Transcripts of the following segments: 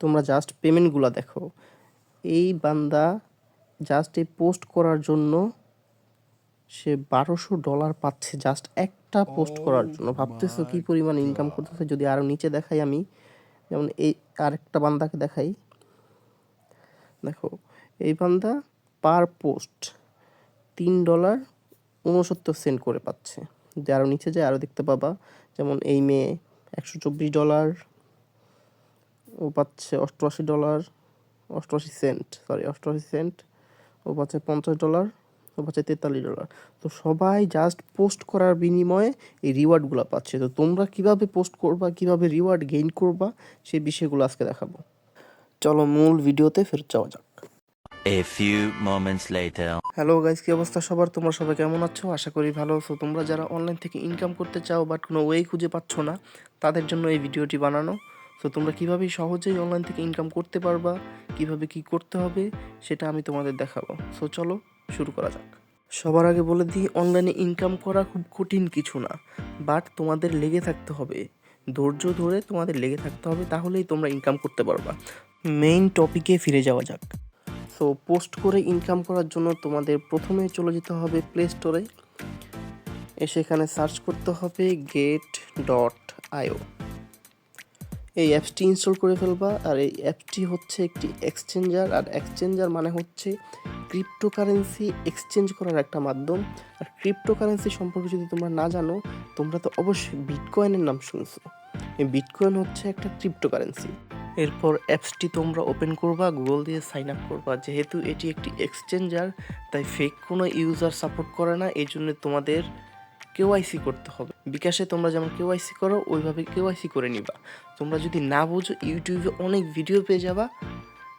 তোমরা জাস্ট পেমেন্টগুলো দেখো। এই বান্দা জাস্ট এই পোস্ট করার জন্য সে বারোশো ডলার পাচ্ছে জাস্ট একটা পোস্ট করার জন্য। ভাবতেছো কি পরিমাণ ইনকাম করতেছে? যদি আরও নিচে দেখাই আমি যেমন এই আরেকটা বান্দাকে দেখাই। দেখো এই বান্দা পার পোস্ট তিন ডলার উনসত্তর সেন্ট করে পাচ্ছে। যদি আরও নিচে যায় আরও দেখতে পাবা। যেমন এই মেয়ে একশো চব্বিশ ডলার ও পাচ্ছে অষ্টআশি ডলার অষ্টআশি সেন্ট সরি অষ্টআশি সেন্ট ও পাচ্ছে পঞ্চাশ ডলার ও পাচ্ছে তেতাল্লিশ ডলার। তো সবাই জাস্ট পোস্ট করার বিনিময়ে এই রিওয়ার্ডগুলো পাচ্ছে। তো তোমরা কীভাবে পোস্ট করবা কীভাবে রিওয়ার্ড গেইন করবা সেই বিষয়গুলো আজকে দেখাবো। চলো মূল ভিডিওতে ফেরত যাওয়া যাক। A few moments later. Hello guys কি অবস্থা সবার? তোমরা সবাই কেমন আছো? আশা করি ভালো আছো। তোমরা যারা অনলাইন থেকে ইনকাম করতে চাও বাট কোনো ওয়ে খুঁজে পাচ্ছ না তাদের জন্য এই ভিডিওটি বানানো। তো তোমরা কীভাবে সহজেই অনলাইন থেকে ইনকাম করতে পারবা কীভাবে কি করতে হবে সেটা আমি তোমাদের দেখাবো। সো চলো শুরু করা যাক। সবার আগে বলে দিই অনলাইনে ইনকাম করা খুব কঠিন কিছু না। বাট তোমাদের লেগে থাকতে হবে। ধৈর্য ধরে তোমাদের লেগে থাকতে হবে তাহলেই তোমরা ইনকাম করতে পারবা। মেইন টপিকে ফিরে যাওয়া যাক। সো পোস্ট করে ইনকাম করার জন্য তোমাদের প্রথমে চলে যেতে হবে প্লে স্টোরে এসে এখানে সার্চ করতে হবে গেট ডট আইও এই অ্যাপসটি ইনস্টল করে ফেলবা। আর এই অ্যাপটি হচ্ছে একটি এক্সচেঞ্জার। আর এক্সচেঞ্জার মানে হচ্ছে ক্রিপ্টোকারেন্সি এক্সচেঞ্জ করার একটা মাধ্যম। আর ক্রিপ্টোকারেন্সি সম্পর্কে যদি তোমরা না জানো, তোমরা তো অবশ্যই বিটকয়েনের নাম শুনছো। এই বিটকয়েন হচ্ছে একটা ক্রিপ্টোকারেন্সি। এরপর অ্যাপসটি তোমরা ওপেন করবা, গুগল দিয়ে সাইন আপ করবা। যেহেতু এটি একটি এক্সচেঞ্জার, তাই ফেক কোনো ইউজার সাপোর্ট করে না। এই জন্য তোমাদের কেওয়াইসি করতে হবে। বিকাশে তোমরা যেমন কেওয়াইসি করো, ওইভাবে কেওয়াইসি করে নিবা। তোমরা যদি না বুঝো, ইউটিউবে অনেক ভিডিও পেয়ে যাবা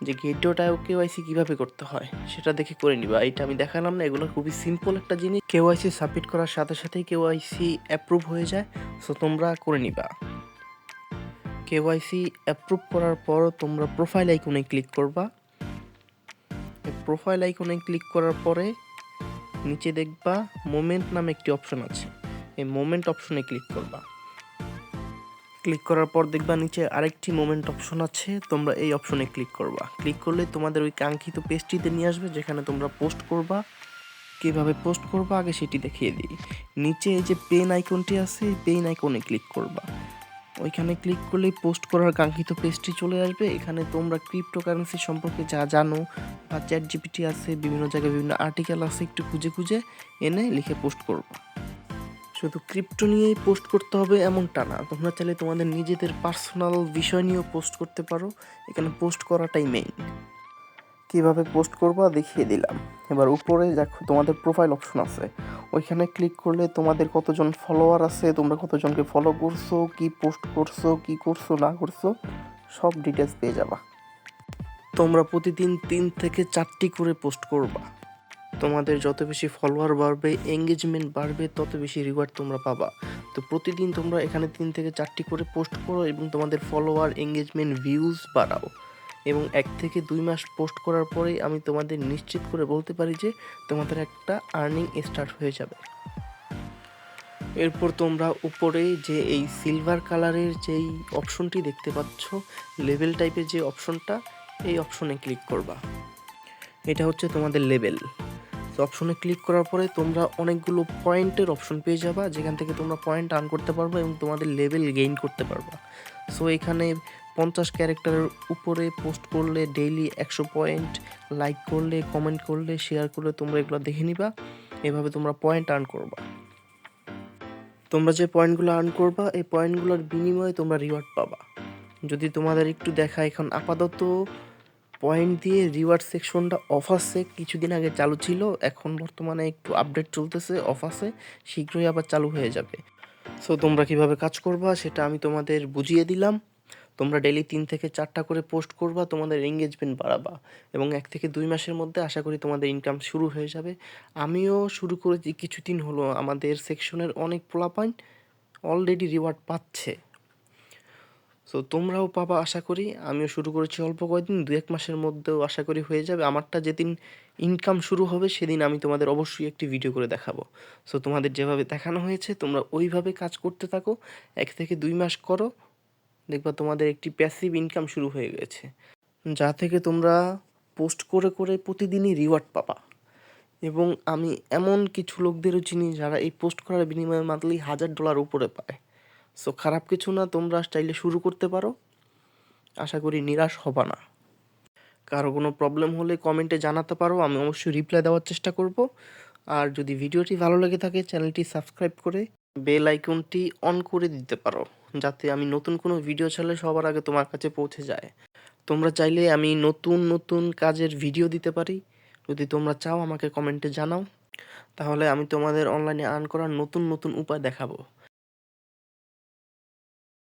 যে গেটটাও কেওয়াইসি কীভাবে করতে হয়, সেটা দেখে করে নিবা। এটা আমি দেখালাম না, এগুলো খুবই সিম্পল একটা জিনিস। কেওয়াইসি সাবমিট করার সাথে সাথেই কেওয়াইসি অ্যাপ্রুভ হয়ে যায় সো তোমরা করে নিবা। কেওয়াইসি অ্যাপ্রুভ করার পর তোমরা প্রোফাইল আইকনে ক্লিক করবা। প্রোফাইল আইকনে ক্লিক করার পরে নিচে দেখবা মোমেন্ট নামে একটি অপশন আছে। এই মোমেন্ট অপশনে ক্লিক করবা। ক্লিক করার পর দেখবা নিচে আরেকটি মোমেন্ট অপশন আছে, তোমরা এই অপশনে ক্লিক করবা। ক্লিক করলে তোমাদের ওই কাঙ্ক্ষিত পেজটিতে নিয়ে আসবে, যেখানে তোমরা পোস্ট করবা। কীভাবে পোস্ট করবা? আগে সেটি দেখিয়ে দিই। নিচে এই যে পেন আইকনটি আছে পেন আইকনে ক্লিক করবা। ওইখানে ক্লিক করলেই পোস্ট করার কাঙ্ক্ষিত পেজটি চলে আসবে। এখানে তোমরা ক্রিপ্টোকারেন্সি সম্পর্কে যা জানো বা চ্যাট জিপিটি আছে, বিভিন্ন জায়গায় বিভিন্ন আর্টিকেল আছে, একটু খুঁজে খুঁজে এনে লিখে পোস্ট করব। শুধু ক্রিপ্টো নিয়েই পোস্ট করতে হবে এমনটা না, তোমরা চাইলে তোমাদের নিজেদের পার্সোনাল বিষয় নিয়েও পোস্ট করতে পারো। এখানে পোস্ট করাটাই মেইন কীভাবে পোস্ট করবা দেখিয়ে দিলাম। এবার উপরে দেখো তোমাদের প্রোফাইল অপশন আছে। ওইখানে ক্লিক করলে তোমাদের কতজন ফলোয়ার আছে, তোমরা কতজনকে ফলো করছ, কি পোস্ট করছ, কি করছ, না করছ, সব ডিটেলস পেয়ে যাবা। তোমরা প্রতিদিন তিন থেকে চারটি করে পোস্ট করবা। তোমাদের যত বেশি ফলোয়ার বাড়বে এঙ্গেজমেন্ট বাড়বে, তত বেশি রিওয়ার্ড তোমরা পাবা। তো প্রতিদিন তোমরা এখানে তিন থেকে চারটি করে পোস্ট করো এবং তোমাদের ফলোয়ার এঙ্গেজমেন্ট ভিউজ বাড়াও। এবং এক থেকে দুই মাস পোস্ট করার পরেই আমি তোমাদের নিশ্চিত করে বলতে পারি যে তোমাদের একটা আর্নিং স্টার্ট হয়ে যাবে। এরপর তোমরা উপরে যে এই সিলভার কালারের যেই অপশনটি দেখতে পাচ্ছ লেভেল টাইপের যে অপশনটা এই অপশনে ক্লিক করবা। এটা হচ্ছে তোমাদের লেভেল তো অপশনে ক্লিক করার পরে তোমরা অনেকগুলো পয়েন্টের অপশন পেয়ে যাবা, যেখান থেকে তোমরা পয়েন্ট আর্ন করতে পারবা এবং তোমাদের লেভেল গেইন করতে পারবা। সো এখানে পঞ্চাশ ক্যারেক্টারের উপরে পোস্ট করলে ডেইলি একশো পয়েন্ট, লাইক করলে, কমেন্ট করলে, শেয়ার করলে তোমরা এগুলো দেখে নিবা। এভাবে তোমরা পয়েন্ট আর্ন করবা। তোমরা যে পয়েন্টগুলো আর্ন করবা, এই পয়েন্টগুলোর বিনিময়ে তোমরা রিওয়ার্ড পাবা। যদি তোমাদের একটু দেখা এখন আপাতত পয়েন্ট দিয়ে রিওয়ার্ড সেকশনটা অফ আছে, কিছুদিন আগে চালু ছিল, এখন বর্তমানে একটু আপডেট চলতেছে, অফ আছে, শীঘ্রই আবার চালু হয়ে যাবে। সো তোমরা কীভাবে কাজ করবা, সেটা আমি তোমাদের বুঝিয়ে দিলাম। তোমরা ডেলি তিন থেকে চারটা করে পোস্ট করবা, তোমাদের এঙ্গেজমেন্ট বাড়াবা এবং এক থেকে দুই মাসের মধ্যে আশা করি তোমাদের ইনকাম শুরু হয়ে যাবে। আমিও শুরু করেছি কিছুদিন হলো, আমাদের সেকশনের অনেক পোলাপাইন অলরেডি রিওয়ার্ড পাচ্ছে। সো তোমরাও পাবা আশা করি। আমিও শুরু করেছি অল্প কয়েকদিন দু এক মাসের মধ্যেও আশা করি হয়ে যাবে। আমারটা যেদিন ইনকাম শুরু হবে, সেদিন আমি তোমাদের অবশ্যই একটি ভিডিও করে দেখাবো। সো তোমাদের যেভাবে দেখানো হয়েছে, তোমরা ওইভাবে কাজ করতে থাকো। এক থেকে দুই মাস করো। দেখবা তোমাদের একটি প্যাসিভ ইনকাম শুরু হয়ে গেছে। যা থেকে তোমরা পোস্ট করে করে প্রতিদিনই রিওয়ার্ড পাবা। এবং আমি এমন কিছু লোকদেরও চিনি যারা এই পোস্ট করার বিনিময়ে মান্থলি হাজার ডলার উপরে পায়। সো খারাপ কিছু না, তোমরা স্টাইলে শুরু করতে পারো। আশা করি নিরাশ হবা না। কারও কোনো প্রবলেম হলে কমেন্টে জানাতে পারো, আমি অবশ্যই রিপ্লাই দেওয়ার চেষ্টা করব। আর যদি ভিডিওটি ভালো লেগে থাকে চ্যানেলটি সাবস্ক্রাইব করে বেল আইকনটি অন করে দিতে পারো, যাতে আমি নতুন কোনো ভিডিও ছাড়লে সবার আগে তোমার কাছে পৌঁছে যায়। তোমরা চাইলে আমি নতুন নতুন কাজের ভিডিও দিতে পারি। যদি তোমরা চাও, আমাকে কমেন্টে জানাও। তাহলে আমি তোমাদের অনলাইনে আর্ন করার নতুন নতুন উপায় দেখাবো।